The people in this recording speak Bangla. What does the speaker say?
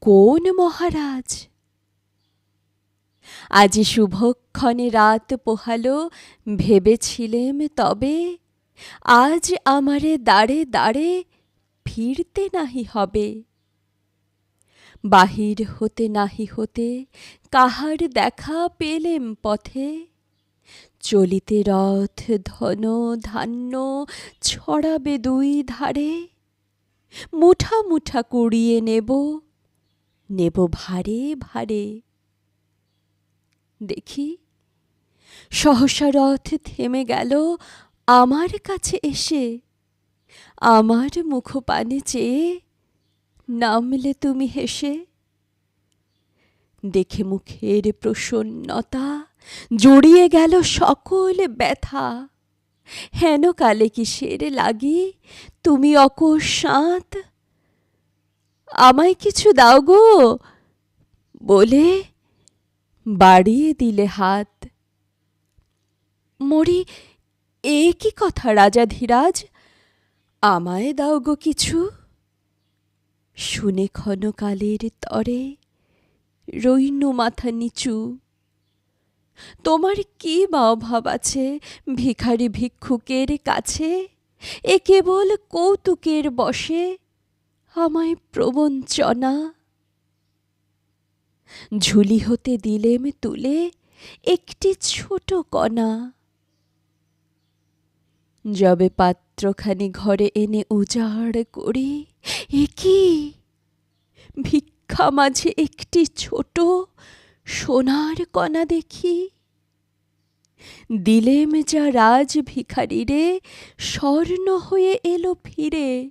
কোন মহারাজ? আজি শুভক্ষণে রাত পোহালো, ভেবেছিলেম তবে আজ আমারে দ্বারে দ্বারে ফিরতে নাহি হবে। বাহির হতে নাহি হতে কাহার দেখা পেলেম পথে? চলিতে রথ, ধন, ধান্য ছড়াবে দুই ধারে? মুঠা মুঠা কুড়িয়ে নেব নেব ভারে ভারে। দেখি, সহসা রথ থেমে গেল আমার কাছে এসে। আমার মুখপানে চেয়ে নামলে তুমি হেসে। দেখে মুখের প্রসন্নতা, জড়িয়ে গেল সকল ব্যথা। হেন কালে কিসের লাগি, তুমি অকস্মাৎ আমায় কিছু দাও গো। বলে বাড়িয়ে দিলে হাত। মরি, এ কি কথা রাজা ধীরাজ? আমায় দাও গো কিছু। শুনে ক্ষণকালের তরে রইনু মাথা নিচু। তোমার কি বা অভাব আছে ভিখারি ভিক্ষুকের কাছে? এ কেবল কৌতুকের বসে। আমায় প্রবঞ্চনা ঝুলি হতে দিলেম তুলে একটি ছোট কণা। যবে পাত্রখানি ঘরে এনে উজাড় করি, এ কি? ভিক্ষা মাঝে একটি ছোট সোনার কণা দেখি। দিলেম যা রাজ ভিখারি রে স্বর্ণ হয়ে এলো ফিরে।